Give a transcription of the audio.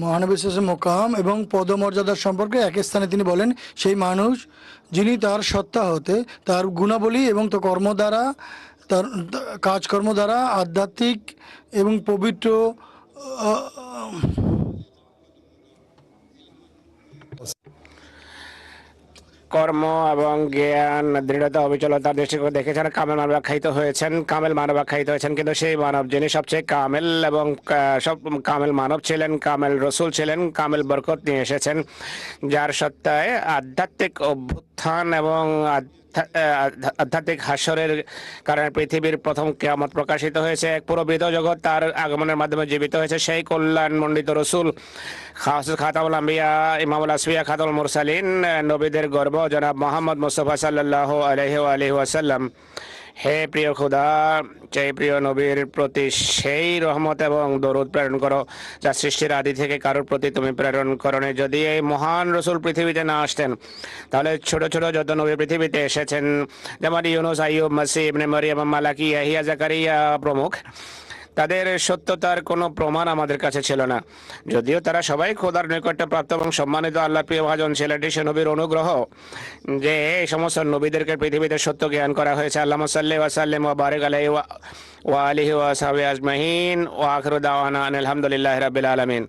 মহানবিশ্বাসের মোকাম এবং পদমর্যাদার সম্পর্কে এক স্থানে তিনি বলেন, সেই মানুষ যিনি তার সত্তা হতে, তার গুণাবলী এবং তো কর্ম দ্বারা, তার কাজকর্ম দ্বারা আধ্যাত্মিক এবং পবিত্র কর্ম এবং জ্ঞান, দৃঢ়তা অবিচলতার দৃষ্টিকোণ দেখেছেন কামেল মানব আখ্যায়িত হয়েছেন। কামেল মানব আখ্যায়িত হয়েছেন কিন্তু সেই মানব যিনি সবচেয়ে কামেল এবং সব কামেল মানব ছিলেন, কামেল রসুল ছিলেন, কামেল বরকত নিয়ে এসেছেন। যার সত্তায় আধ্যাত্মিক অভ্যুত্থান এবং আধ্যাত্মিক হাসরের কারণে পৃথিবীর প্রথম কেয়ামত প্রকাশিত হয়েছে। এক পুরো বৃদ্ধ জগৎ তার আগমনের মাধ্যমে জীবিত হয়েছে। সেই কল্যাণ মণ্ডিত রসুল খাতাউল আম্বিয়া, ইমামুল আসফিয়া খাতাউল মুরসালিন, নবীদের গর্ব, জনাব মোহাম্মদ মুস্তফা সাল্লাহ আলহ আলহ ওয়াসাল্লাম। হে প্রিয় খুদা সেই প্রিয় নবীর প্রতি সেই রহমত এবং দরুদ প্রেরণ করো, যা সৃষ্টির আদি থেকে কারোর প্রতি তুমি প্রেরণ করণে যদি এই মহান রসুল পৃথিবীতে না আসতেন, তাহলে ছোট ছোট যত নবী পৃথিবীতে এসেছেন, যেমন ইউনুস, আইয়ুব মাসি ইবনে মারিয়াম, মালাকি, ইয়াহিয়া, জাকারিয়া প্রমুখ তাদের সত্যতার কোনো প্রমাণ আমাদের কাছে ছিল না। যদিও তারা সবাই খোদার নিকটে প্রাপ্ত এবং সম্মানিত আল্লাহ প্রিয় ভাজন ছেলেটি সে নবীর অনুগ্রহ যে এই সমস্ত নবীদেরকে পৃথিবীতে সত্য জ্ঞান করা হয়েছে। আল্লাহ সাল্লি ও ওয়া বারেক আলাই ওয়া আলিহি ওয়া সাহাবি আজমাইন। ওয়া আখিরু দাওয়ানা আনিল আলমিন রাব্বিল আলামিন।